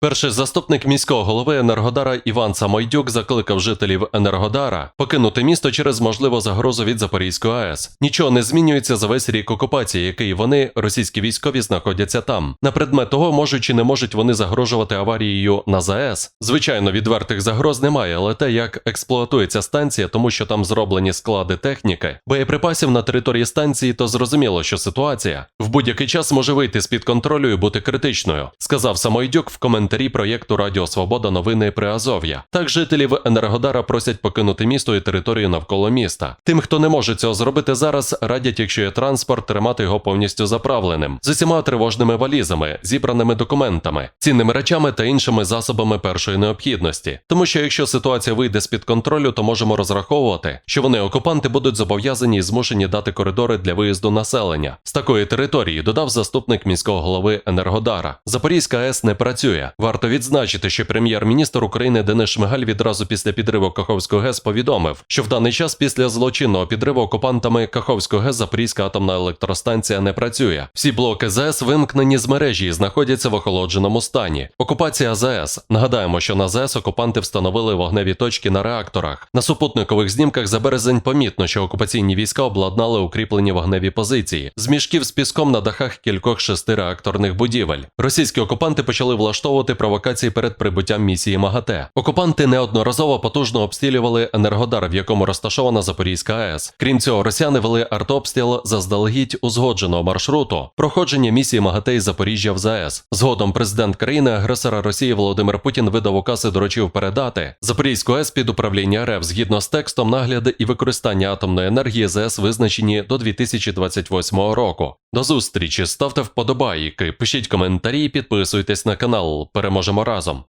Перший заступник міського голови Енергодара Іван Самойдюк закликав жителів Енергодара покинути місто через можливу загрозу від Запорізької АЕС. Нічого не змінюється за весь рік окупації, який вони, російські військові, знаходяться там. На предмет того, можуть чи не можуть вони загрожувати аварією на ЗАЕС. Звичайно, відвертих загроз немає, але те, як експлуатується станція, тому що там зроблені склади техніки, боєприпасів на території станції, то зрозуміло, що ситуація в будь-який час може вийти з-під контролю і бути критичною, сказав Самойдюк в коментарі проєкту Радіо Свобода Новини Приазов'я. Так жителів Енергодара просять покинути місто і територію навколо міста. Тим, хто не може цього зробити зараз, радять, якщо є транспорт, тримати його повністю заправленим з усіма тривожними валізами, зібраними документами, цінними речами та іншими засобами першої необхідності. Тому що якщо ситуація вийде з-під контролю, то можемо розраховувати, що вони окупанти будуть зобов'язані і змушені дати коридори для виїзду населення з такої території. Додав заступник міського голови Енергодара. Запорізька АЕС не працює. Варто відзначити, що прем'єр-міністр України Денис Шмигаль відразу після підриву Каховського ГЕС повідомив, що в даний час після злочинного підриву окупантами Каховського ГЕС Запорізька атомна електростанція не працює. Всі блоки ЗАЕС вимкнені з мережі і знаходяться в охолодженому стані. Окупація ЗАЕС. Нагадаємо, що на ЗАЕС окупанти встановили вогневі точки на реакторах. На супутникових знімках за березень помітно, що окупаційні війська обладнали укріплені вогневі позиції з мішків з піском на дахах кількох шести реакторних будівель. Російські окупанти почали влаштовувати провокації перед прибуттям місії МАГАТЕ. Окупанти неодноразово потужно обстрілювали енергодар, в якому розташована Запорізька АЕС. Крім цього, росіяни вели артобстріл заздалегідь узгодженого маршруту проходження місії МАГАТЕ із Запоріжжя в ЗАЕС. Згодом президент країни-агресора Росії Володимир Путін видав указ і доручив передати Запорізьку АЕС під управління РФ згідно з текстом нагляд і використання атомної енергії ЗАЕС визначені до 2028 року. До зустрічі, ставте вподобайки, пишіть коментарі, підписуйтесь на канал. Переможемо разом.